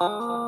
ได้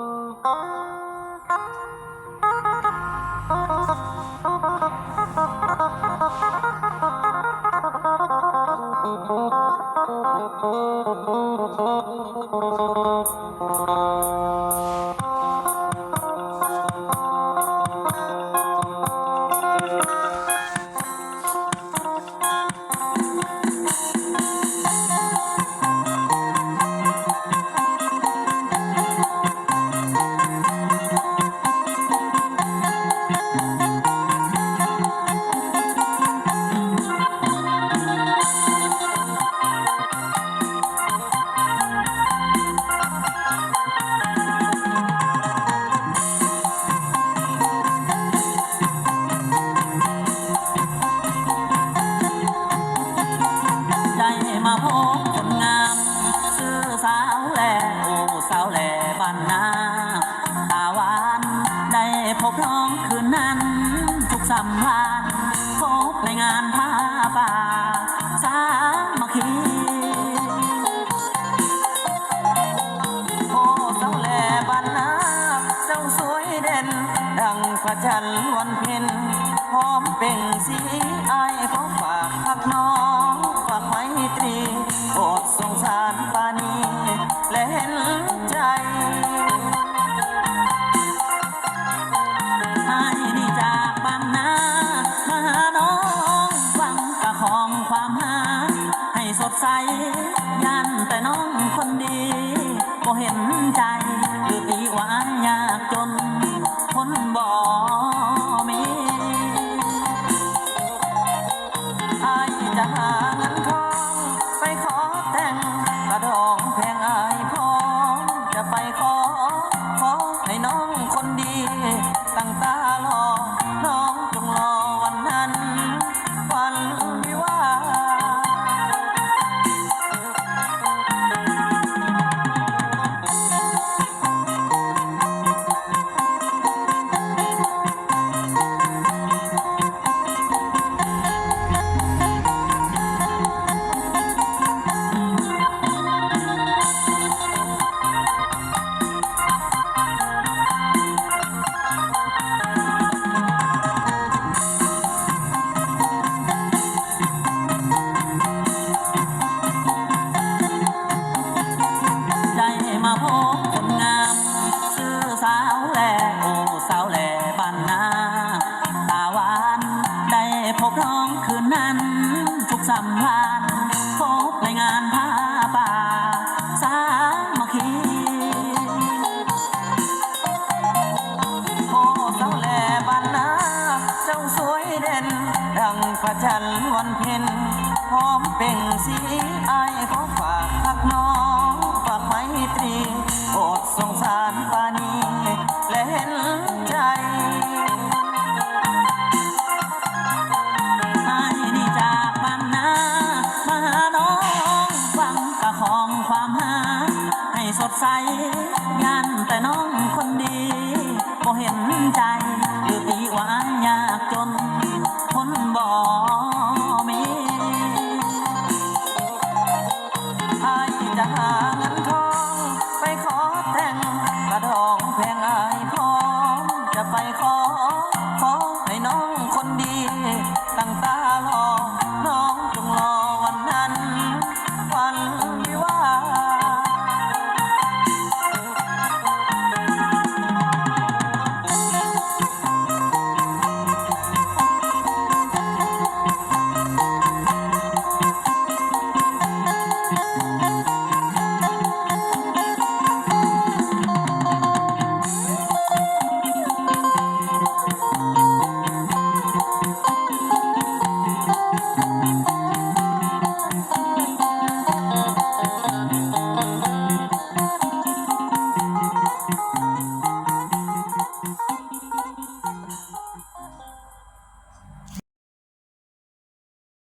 บร้องคืนนั้น ทุกสัมพันธ์พบในงานผ้าป่า สามัคคีโอ้เจ้าแหล่บ้านนาเจ้าสวยเด่น ดังพระจันทร์วันเพ็ญพร้อมเป่งสีอายขอ ดใสยันแต่น้องคนดีก็เห็นใจคือตีหวานยากจน คนบ่มีไอจะหาเงินทองไปขอแต่งกระดองแพงอายพร้อมจะไปขอ ขอให้น้องคนดีตั้งตาาวแหล่โอ้สาวแหล่บ้านนาตาหวานได้พบน้องคืนนั้น ทุกสัมพันธ์พบในงานผ้าป่า สามัคคีโอ้สาวแหล่บ้านนาเจ้าสวยเด่น ดังพระจันทร์วันเพ็ญพร้อมเป่งสีอายขอ ใสงานแต่น้องคนดีบ่เห็นใจหรือตีว่าอยากจนคนบอก